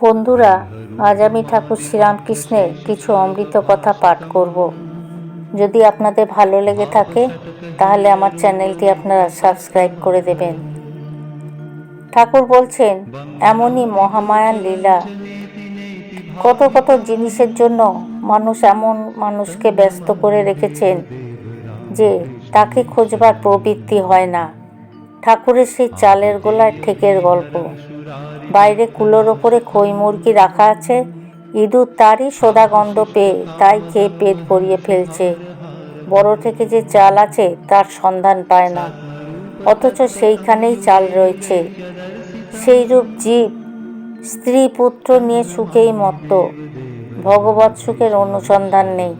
বন্ধুরা, আজ আমি ঠাকুর শ্রীরামকৃষ্ণের কিছু অমৃত কথা পাঠ করব। যদি আপনাদের ভালো লেগে থাকে, তাহলে আমার চ্যানেলটি আপনারা সাবস্ক্রাইব করে দেবেন। ঠাকুর বলছেন, এমনই মহামায়ার লীলা। কত কত জিনিসের জন্য মানুষ এমন মানুষকে ব্যস্ত করে রেখেছেন যে তাকে খোঁজবার প্রবৃত্তি হয় না। ঠাকুরের সেই চালের গোলায় ঠেকের গল্প। বাইরে কুলোর ওপরে খই মুরগি রাখা আছে। ইঁদুর তারই সোদা গন্ধ পেয়ে তাই খেয়ে পেট ভরিয়ে ফেলছে। বড় থেকে যে চাল আছে তার সন্ধান পায় না। অথচ সেইখানেই চাল রয়েছে। সেই রূপ জীব স্ত্রী পুত্র নিয়ে সুখেই মত্ত। ভগবৎ সুখের অনুসন্ধান নেই।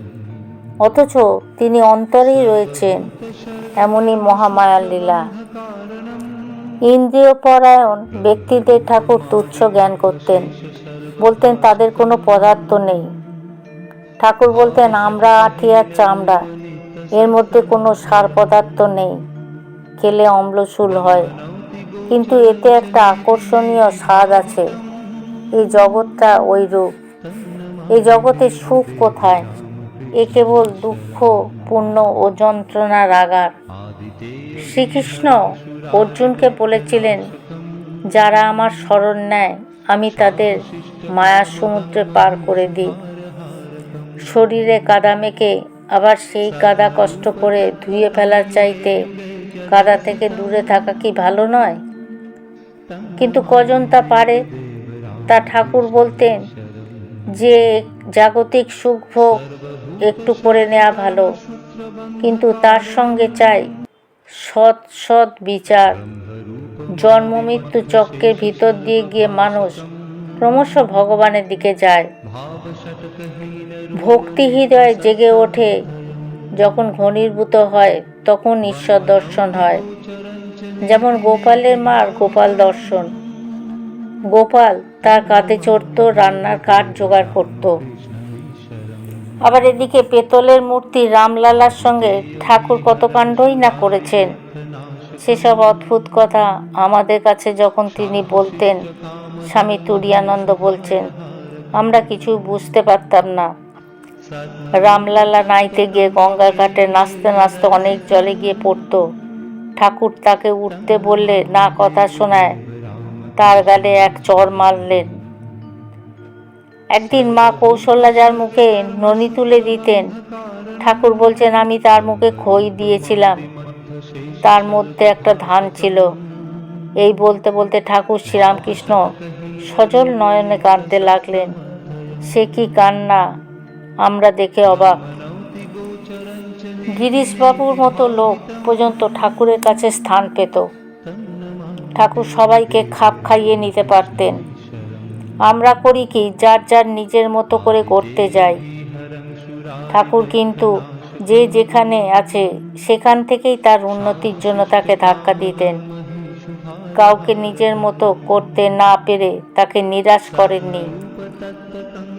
অথচ তিনি অন্তরেই রয়েছেন এমনই মহামায়ার লীলা। ইন্দ্রিয় পরায়ণ ব্যক্তিদের ঠাকুর তুচ্ছ জ্ঞান করতেন, বলতেন তাদের কোনো পদার্থ নেই। ঠাকুর বলতেন, আমরা আঠি আর চামড়া, এর মধ্যে কোনো সার পদার্থ নেই, খেলে অম্লশূল হয়। কিন্তু এতে একটা আকর্ষণীয় স্বাদ আছে, এই জগৎটা ওই রূপ এই জগতে সুখ কোথায়? এ কেবল দুঃখ, পুণ্য ও যন্ত্রণার আগার। শ্রীকৃষ্ণ অর্জুনকে বলেছিলেন, যারা আমার স্মরণ নেয়, আমি তাদের মায়ার সমুদ্রে পার করে দিই। শরীরে কাদা মেখে আবার সেই কাদা কষ্ট করে ধুয়ে ফেলার চাইতে কাদা থেকে দূরে থাকা কি ভালো নয়? কিন্তু কজন তা পারে? তা ঠাকুর বলতেন, যে জাগতিক সুখ ভোগ একটু করে নেওয়া ভালো। কিন্তু তার সঙ্গে চাই সৎ সৎ বিচার। জন্ম, মৃত্যু চক্রের ভিতর দিয়ে গিয়ে মানুষ ক্রমশ ভগবানের দিকে যায়। ভক্তি হৃদয় জেগে ওঠে। যখন ঘনীভূত হয়, তখন ঈশ্বর দর্শন হয়। যেমন গোপালের মার গোপাল দর্শন। গোপাল তার কাঁধে চড়ত, রান্নার কাঠ জোগাড় করত। আবার এদিকে পেতলের মূর্তি রামলালার সঙ্গে ঠাকুর কত কাণ্ডই না করেছেন। সেসব অদ্ভুত কথা আমাদের কাছে যখন তিনি বলতেন, স্বামী তুরিয়ানন্দ বলছেন, আমরা কিছু বুঝতে পারতাম না। রামলালা নাইতে গিয়ে গঙ্গার ঘাটে নাচতে নাচতে অনেক জলে গিয়ে পড়তো। ঠাকুর তাকে উঠতে বললে, না, কথা শোনায়। তার গালে এক চর মারলেন। একদিন মা কৌশল্যা যার মুখে ননি তুলে দিতেন। ঠাকুর বলছেন, আমি তার মুখে খই দিয়েছিলাম। তার মধ্যে একটা ধান ছিল। এই বলতে বলতে ঠাকুর শ্রীরামকৃষ্ণ সজল নয়নে কাঁদতে লাগলেন। সে কি কান্না? আমরা দেখে অবাক। গিরিশবাবুর মতো লোক পর্যন্ত ঠাকুরের কাছে স্থান পেত। ঠাকুর সবাইকে খাপ খাইয়ে নিতে পারতেন। আমরা করি কি, যার যার নিজের মতো করে করতে যাই। ঠাকুর কিন্তু যে যেখানে আছে, সেখান থেকেই তার উন্নতির জন্য তাকে ধাক্কা দিতেন। কাউকে নিজের মতো করতে না পেরে তাকে নিরাশ করেননি।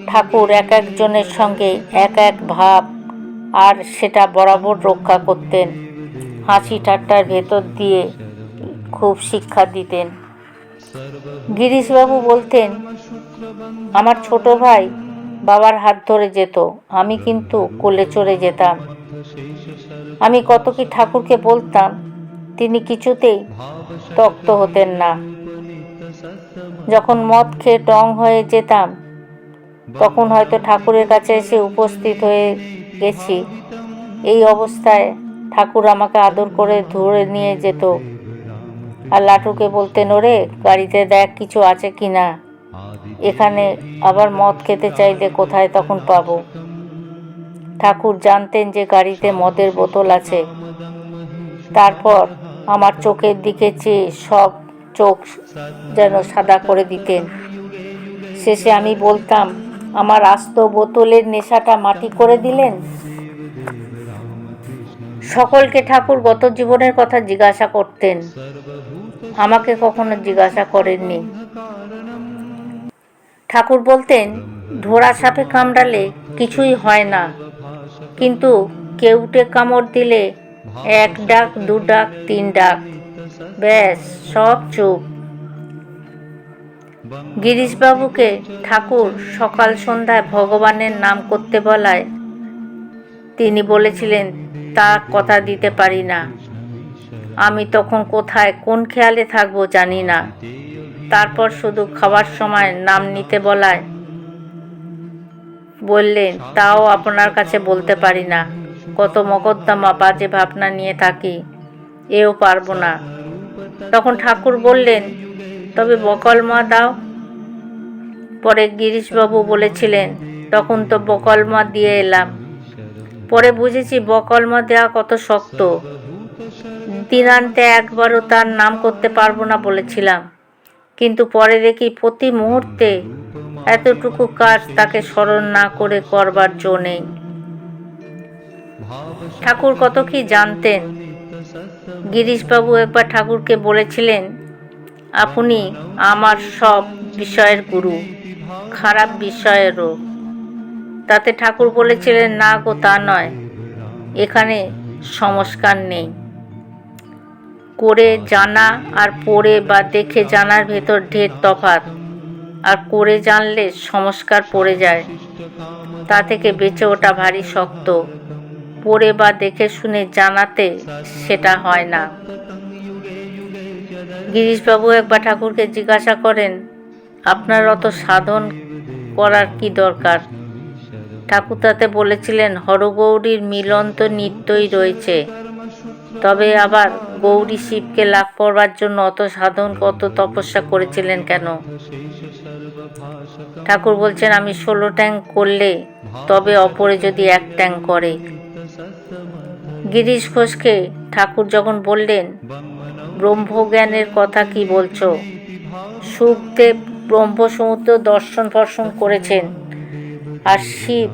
ঠাকুর এক একজনের সঙ্গে এক এক ভাব, আর সেটা বরাবর রক্ষা করতেন। হাসি ঠাট্টার ভেতর দিয়ে খুব শিক্ষা দিতেন। গিরিশবাবু বলতেন, আমার ছোট ভাই বাবার হাত ধরে যেত, আমি কিন্তু কোলে চড়ে যেতাম। আমি কত কি ঠাকুরকে বলতাম, তিনি কিছুতেই তক্ত হতেন না। যখন মদ খেয়ে টং হয়ে যেতাম, তখন হয়তো ঠাকুরের কাছে এসে উপস্থিত হয়ে গেছি। এই অবস্থায় ঠাকুর আমাকে আদর করে ধরে নিয়ে যেত। আর লাটুকে বলতেন ওরে গাড়িতে দেখ কিছু আছে কি না। এখানে আবার মদ খেতে চাইলে কোথায় তখন পাবো। ঠাকুর জানতেন যে গাড়িতে মদের বোতল আছে। তারপর আমার চোখের দিকে চেয়ে সব চোখ যেন সাদা করে দিতেন। শেষে আমি বলতাম, আমার আস্ত বোতলের নেশাটা মাটি করে দিলেন? সকলকে ঠাকুর গত জীবনের কথা জিজ্ঞাসা করতেন। আমাকে কখনো জিজ্ঞাসা করেননি। ঠাকুর বলতেন ঢোড়া সাপে কামড়ালে কিছুই হয় না। কিন্তু কেউটে কামড় দিলে এক ডাক, দু ডাক, তিন ডাক। ব্যাস, সব চুপ। গিরিশবাবুকে ঠাকুর সকাল সন্ধ্যায় ভগবানের নাম করতে বলায় তিনি বলেছিলেন, তা কথা দিতে পারি না। আমি তখন কোথায়, কোন খেয়ালে থাকব জানি না। তারপর শুধু খাবার সময় নাম নিতে বলায়। বললেন, তাও আপনার কাছে বলতে পারি না। কত মকদ্দমা বাজে ভাবনা নিয়ে থাকি, এও পারব না। তখন ঠাকুর বললেন, তবে বকলমা দাও। পরে গিরিশবাবু বলেছিলেন, তখন তো বকলমা দিয়ে এলাম। পরে বুঝেছি বকলমা দেওয়া কত শক্ত। দিনান্তে একবারও তার নাম করতে পারব না বলেছিলাম। কিন্তু পরে দেখি প্রতি মুহূর্তে এতটুকু কাজ তাকে স্মরণ না করে করবার জো নেই। ঠাকুর কত কি জানতেন? গিরিশবাবু একবার ঠাকুরকে বলেছিলেন, আপনি আমার সব বিষয়ের গুরু, খারাপ বিষয়েরও তাতে ঠাকুর বলেছিলেন, না গো, তা নয়। এখানে সংস্কার নেই। করে জানা আর পড়ে বা দেখে জানার ভেতর ঢের তফাৎ। আর করে জানলে সংস্কার পড়ে যায়। তা থেকে বেঁচে ওঠা ভারী শক্ত। পড়ে বা দেখে শুনে জানাতে সেটা হয় না। গিরিশবাবু একবার ঠাকুরকে জিজ্ঞাসা করেন, আপনার অত সাধন করার কি দরকার? ঠাকুর তাতে বলেছিলেন, হরগৌরীর মিলন তো নিত্যই রয়েছে। তবে আবার গৌরী শিবকে লাভ করবার জন্য অত সাধন, কত তপস্যা করেছিলেন কেন? ঠাকুর বলছেন, আমি ষোলো ট্যাং করলে তবে অপরে যদি এক ট্যাং করে। গিরিশ ঘোষকে ঠাকুর যখন বললেন, ব্রহ্মজ্ঞানের কথা কি বলছো? সুখদেব ব্রহ্মসমুদ্র দর্শন ফর্শন করেছেন। আর শিব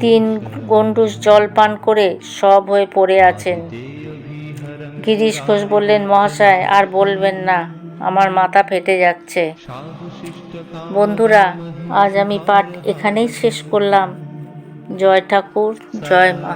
তিন গন্ডুস জল পান করে সব হয়ে পড়ে আছেন। গিরিশ ঘোষ বললেন, মহাশয়, আর বলবেন না, আমার মাথা ফেটে যাচ্ছে। বন্ধুরা, আজ আমি পাঠ এখানেই শেষ করলাম। জয় ঠাকুর, জয় মা।